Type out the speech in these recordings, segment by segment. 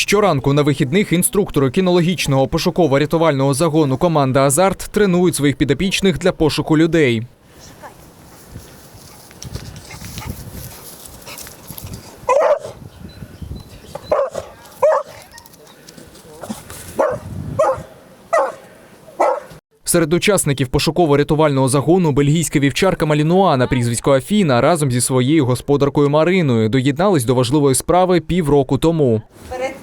Щоранку на вихідних інструктори кінологічного пошуково-рятувального загону команда Азарт тренують своїх підопічних для пошуку людей. Серед учасників пошуково-рятувального загону бельгійська вівчарка Малінуа на прізвисько Афіна разом зі своєю господаркою Мариною доєднались до важливої справи півроку тому. Вперед.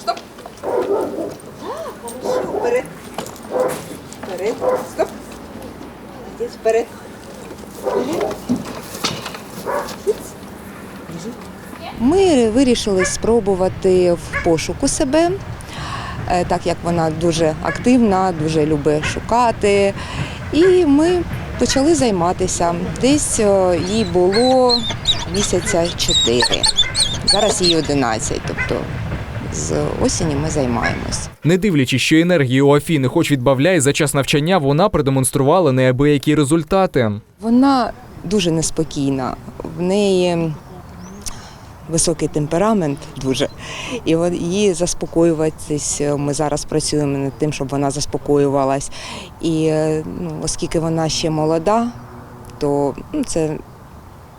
Стоп. Хорошо, вперед. Вперед. Стоп. Молодець, вперед. Ми вирішили спробувати в пошуку себе, е, так як вона дуже активна, дуже любить шукати. І ми почали займатися. Десь е, їй було місяця 4, зараз їй 11, тобто з осені ми займаємось. Не дивлячись, що енергії у Афіни хоч відбавляє за час навчання, вона продемонструвала неабиякі результати. Вона дуже неспокійна. В неї високий темперамент дуже. І її заспокоюватись. Ми зараз працюємо над тим, щоб вона заспокоювалась. І е, ну, оскільки вона ще молода, то ну, це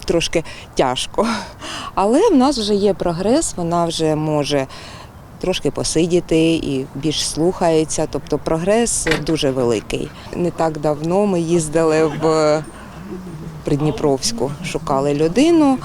трошки тяжко. Але в нас вже є прогрес, вона вже може. Трошки посидіти і більш слухається, тобто прогрес дуже великий. Не так давно ми їздили в Придніпровську, шукали людину.